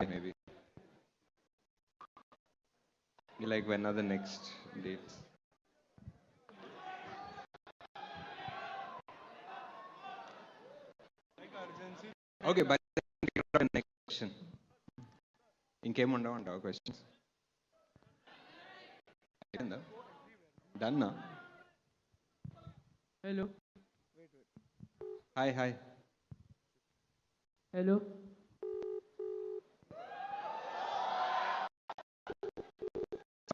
maybe. Like when are the next dates? Okay, but next question. ఇంకేం ఉండవు questions అయిపోయిందా డన్నా hello hi hi hello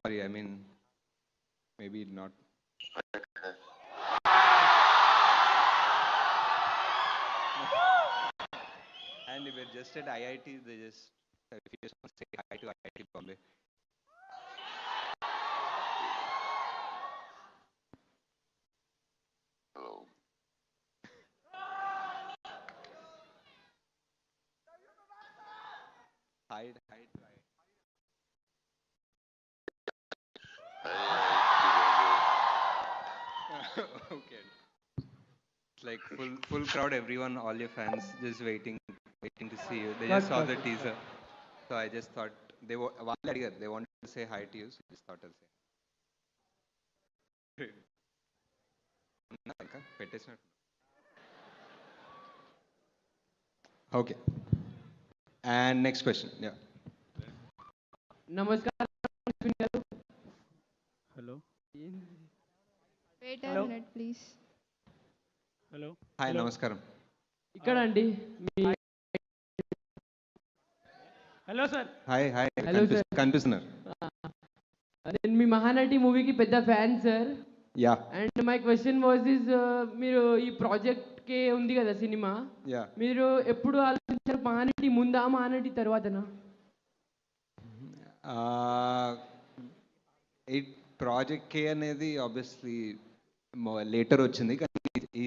Sorry, I mean, maybe not. and we're just at IIT, they just if you to say hi to IIT Bombay. Hello. hide, hide, hide. okay. It's like full full crowd, everyone, all your fans just waiting waiting to see you. They just saw the teaser. So I just thought they were they wanted to say hi to you, so I just thought I'll say. Okay. And next question. Yeah. Namaskar. Wait a Hello? minute, please. Hello hi నమస్కారం. ఇక్కడ అండి మీ hello sir hi hi Hello, sir. కనిపిస్తున్నారు. నేను మీ మహానటి మూవీకి పెద్ద fan sir yeah and my question was is మీరు ఈ ప్రాజెక్ట్కే ఉంది కదా సినిమా? యా మీరు ఎప్పుడు ఆలోచించారు మహానటి ముందా మహానటి తర్వాతనా? ప్రాజెక్ట్ కే అనేది ఆబ్వియస్లీ లేటర్ వచ్చింది. కానీ